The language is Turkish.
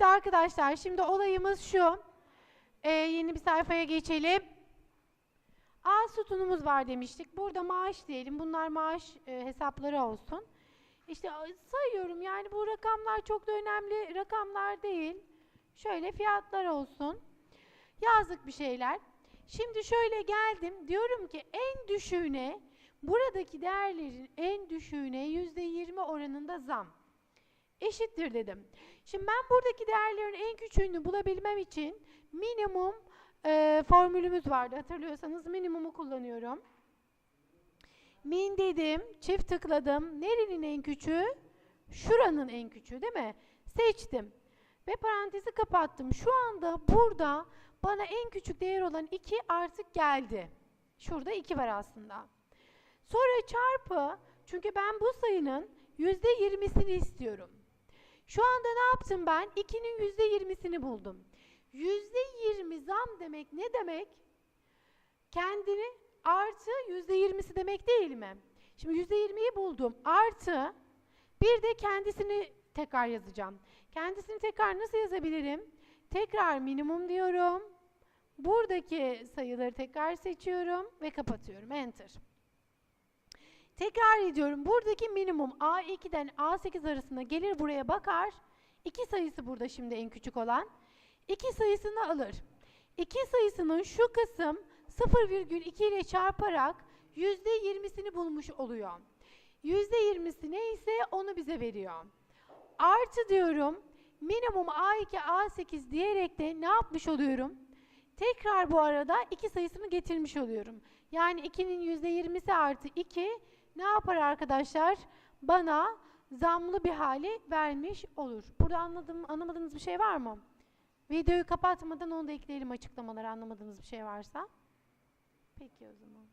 Evet arkadaşlar şimdi olayımız şu. Ee, yeni bir sayfaya geçelim. A sütunumuz var demiştik. Burada maaş diyelim. Bunlar maaş e, hesapları olsun. İşte sayıyorum yani bu rakamlar çok da önemli rakamlar değil. Şöyle fiyatlar olsun. Yazdık bir şeyler. Şimdi şöyle geldim. Diyorum ki en düşüğüne buradaki değerlerin en düşüğüne yüzde yirmi oranında zam eşittir dedim. Şimdi ben buradaki değerlerin en küçüğünü bulabilmem için minimum e, formülümüz vardı. Hatırlıyorsanız minimumu kullanıyorum. Min dedim, çift tıkladım. Nerenin en küçüğü? Şuranın en küçüğü değil mi? Seçtim. Ve parantezi kapattım. Şu anda burada bana en küçük değer olan 2 artık geldi. Şurada 2 var aslında. Sonra çarpı, çünkü ben bu sayının %20'sini istiyorum. Şu anda ne yaptım ben? 2'nin %20'sini buldum. %20 zam demek ne demek? Kendini artı %20'si demek değil mi? Şimdi %20'yi buldum. Artı bir de kendisini tekrar yazacağım. Kendisini tekrar nasıl yazabilirim? Tekrar minimum diyorum. Buradaki sayıları tekrar seçiyorum ve kapatıyorum. Enter. Tekrar ediyorum. Buradaki minimum A2'den A8 arasında gelir buraya bakar. 2 sayısı burada şimdi en küçük olan. 2 sayısını alır. 2 sayısının şu kısım 0,2 ile çarparak %20'sini bulmuş oluyor. %20'si neyse onu bize veriyor. Artı diyorum. Minimum A2, A8 diyerek de ne yapmış oluyorum? Tekrar bu arada 2 sayısını getirmiş oluyorum. Yani 2'nin %20'si artı 2 ne yapar arkadaşlar? Bana zamlı bir hali vermiş olur. Burada anladığım, anlamadığınız bir şey var mı? Videoyu kapatmadan onu da ekleyelim açıklamaları anlamadığınız bir şey varsa. Peki o zaman.